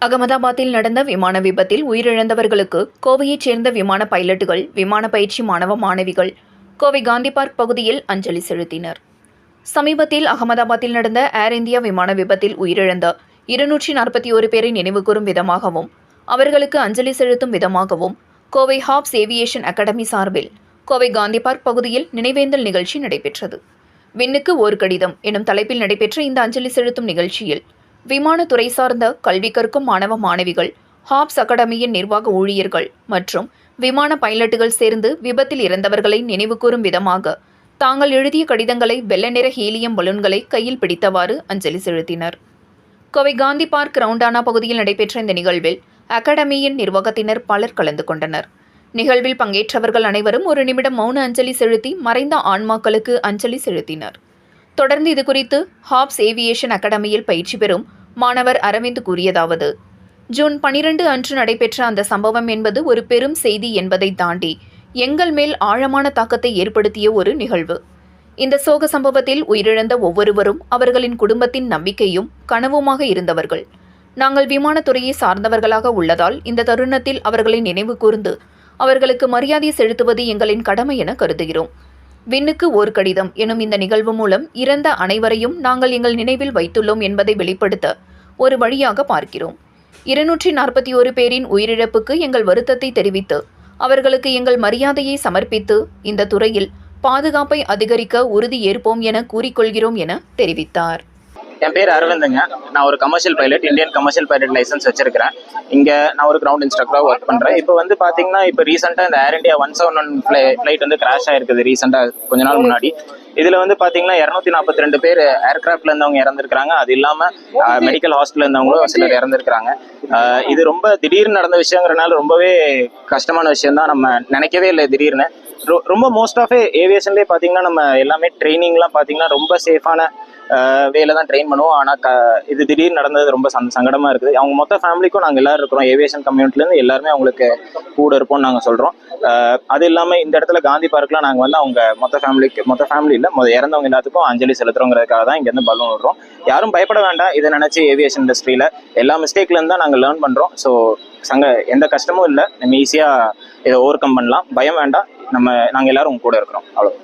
அகமதாபாத்தில் நடந்த விமான விபத்தில் உயிரிழந்தவர்களுக்கு கோவையைச் சேர்ந்த விமான பைலட்டுகள் விமான பயிற்சி மாணவ மாணவிகள் கோவை காந்தி பார்க் பகுதியில் அஞ்சலி செலுத்தினர். சமீபத்தில் அகமதாபாத்தில் நடந்த ஏர் இந்தியா விமான விபத்தில் உயிரிழந்த இருநூற்றி நாற்பத்தி ஒரு பேரை நினைவுகூரும் விதமாகவும் அவர்களுக்கு அஞ்சலி செலுத்தும் விதமாகவும் கோவை ஹாப்ஸ் ஏவியேஷன் அகாடமி சார்பில் கோவை காந்தி பார்க் பகுதியில் நினைவேந்தல் நிகழ்ச்சி நடைபெற்றது. விண்ணுக்கு ஓர் கடிதம் எனும் தலைப்பில் நடைபெற்ற இந்த அஞ்சலி செலுத்தும் நிகழ்ச்சியில் விமானத்துறை சார்ந்த கல்வி கற்கும் மாணவ மாணவிகள் ஹாப்ஸ் அகாடமியின் நிர்வாக ஊழியர்கள் மற்றும் விமான பைலட்டுகள் சேர்ந்து விபத்தில் இறந்தவர்களை நினைவுகூரும் விதமாக தாங்கள் எழுதிய கடிதங்களை வெள்ள நிற ஹீலியம் பலூன்களை கையில் பிடித்தவாறு அஞ்சலி செலுத்தினர். கோவை காந்தி பார்க் ரவுண்டானா பகுதியில் நடைபெற்ற இந்த நிகழ்வில் அகாடமியின் நிர்வாகத்தினர் பலர் கலந்து கொண்டனர். நிகழ்வில் பங்கேற்றவர்கள் அனைவரும் ஒரு நிமிடம் மௌன அஞ்சலி செலுத்தி மறைந்த ஆன்மாக்களுக்கு அஞ்சலி செலுத்தினர். தொடர்ந்து இதுகுறித்து ஹாப்ஸ் ஏவியேஷன் அகாடமியில் பயிற்சி பெறும் மாணவர் அரவிந்த் கூறியதாவது ஜூன் பனிரெண்டு அன்று நடைபெற்ற அந்த சம்பவம் என்பது ஒரு பெரும் செய்தி என்பதை தாண்டி எங்கள் மேல் ஆழமான தாக்கத்தை ஏற்படுத்திய ஒரு நிகழ்வு. இந்த சோக சம்பவத்தில் உயிரிழந்த ஒவ்வொருவரும் அவர்களின் குடும்பத்தின் நம்பிக்கையும் கனவுமாக இருந்தவர்கள். நாங்கள் விமானத்துறையை சார்ந்தவர்களாக உள்ளதால் இந்த தருணத்தில் அவர்களை நினைவு கூர்ந்து அவர்களுக்கு மரியாதை செலுத்துவது எங்களின் கடமை என கருதுகிறோம். விண்ணுக்கு ஓர் கடிதம் எனும் இந்த நிகழ்வு மூலம் இறந்த அனைவரையும் நாங்கள் எங்கள் நினைவில் வைத்துள்ளோம் என்பதை வெளிப்படுத்த ஒரு வழியாக பார்க்கிறோம். இருநூற்றி நாற்பத்தி ஒரு பேரின் உயிரிழப்புக்கு எங்கள் வருத்தத்தை தெரிவித்து அவர்களுக்கு எங்கள் மரியாதையை சமர்ப்பித்து இந்த துறையில் பாதுகாப்பை அதிகரிக்க உறுதி ஏற்போம் என கூறிக்கொள்கிறோம் என தெரிவித்தார். என் பேர் அரவிந்துங்க. நான் ஒரு commercial pilot Indian commercial pilot licence வச்சிருக்கிறேன். இங்கே நான் ஒரு கிரவுண்ட் இன்ஸ்ட்ரக்டராக ஒர்க் பண்ணுறேன் இப்போ வந்து பார்த்தீங்கன்னா இப்போ ரீசெண்டாக இந்த Air India one seven one fly flight வந்து கிராஷ் ஆயிருக்குது ரீசெண்டாக கொஞ்ச நாள் முன்னாடி. இதில் வந்து பார்த்தீங்கன்னா இரநூத்தி நாற்பத்தி ரெண்டு பேர் ஏர்கிராஃப்ட்ல இருந்தவங்க இறந்துருக்காங்க அது இல்லாமல் மெடிக்கல் ஹாஸ்டல்ல இருந்தவங்களும் சிலர் இறந்துருக்காங்க இது ரொம்ப திடீர்னு நடந்த விஷயங்கிறனால ரொம்பவே கஷ்டமான விஷயம் தான் நம்ம நினைக்கவே இல்லை திடீர்னு. ரொம்ப மோஸ்ட் ஆஃப் ஏவியேஷன்லேயே பார்த்தீங்கன்னா நம்ம எல்லாமே ட்ரைனிங்லாம் பார்த்தீங்கன்னா ரொம்ப சேஃபான வேலை தான் ட்ரெயின் பண்ணுவோம். ஆனால் க இது திடீர்னு நடந்தது ரொம்ப சங்கடமாக இருக்குது. அவங்க மொத்த ஃபேமிலிக்கும் நாங்கள் எல்லோரும் இருக்கிறோம். ஏவியேஷன் கம்யூனிட்டிலேருந்து எல்லாருமே அவங்களுக்கு கூட இருப்போம்னு நாங்கள் சொல்கிறோம் அது இல்லாமல் இந்த இடத்துல காந்தி பார்க்கில் நாங்கள் வந்து அவங்க மொத்த ஃபேமிலிக்கு மொத்த ஃபேமிலியில் மொதல் இறந்தவங்க எல்லாத்துக்கும் அஞ்சலி செலுத்துறோங்கிறதுக்காக தான் இங்கேருந்து பலூன் விடுறோம். யாரும் பயப்பட வேண்டாம். இதை நினச்சி ஏவியேஷன் இண்டஸ்ட்ரியில் எல்லா மிஸ்டேக்லேருந்து தான் நாங்கள் லேர்ன் பண்ணுறோம் ஸோ சங்க எந்த கஷ்டமும் இல்லை. நம்ம ஈஸியாக இதை ஓவர் கம் பண்ணலாம். பயம் வேண்டாம். நம்ம நாங்கள் எல்லாரும் உங்க கூட இருக்கிறோம். அவ்வளோ